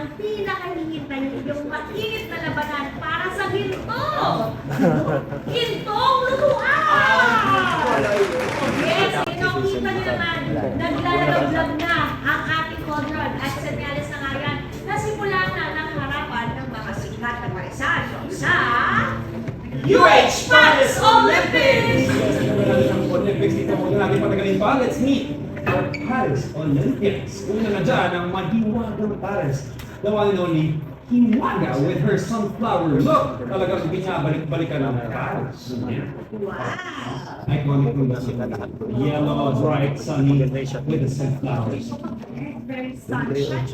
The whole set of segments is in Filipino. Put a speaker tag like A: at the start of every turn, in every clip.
A: ang pinakahihintay yung mainit na labanan para sa ginto. Gintong lutuan! Yes, kinakita niyo naman, naglalaglag na ang ating Conrad at senyales na nga yan na simula na ng harapan ng mga sikat na parisan sa UH Paris Olympics!
B: Olympics dito muna natin patagalin pa. Let's meet Paris Olympics. Una na dyan ang mahiwagang Paris. The one and only Hiwaga with her sunflower look. Talagang binabalik-balikan ng Paris.
A: Wow!
B: Iconic yung yellow, bright, sunny with the sunflowers.
A: Very sunshine.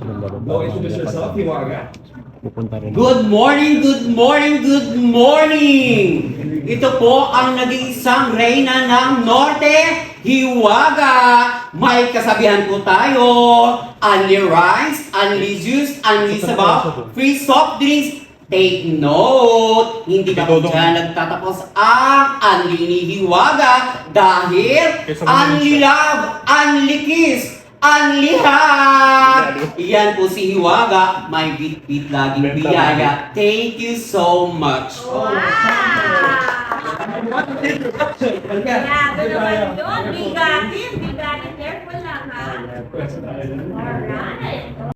B: Go introduce yourself, Hiwaga.
C: Good morning, good morning, good morning! Ito po ang nag-iisang reyna ng Norte, Hiwaga! May kasabihan po tayo, only rice, only juice, only sabaw, free soft drinks, Take note, hindi na po dyan nagtatapos ang Unli ni Hiwaga dahil Unli Love, Unli Kiss, Unli Hug! Yan po si Hiwaga, may bit-bit laging biyaya. Thank you so much.
A: Wow! Grabe naman yun. Bigatin, bigatin. Careful lang ha. Alright.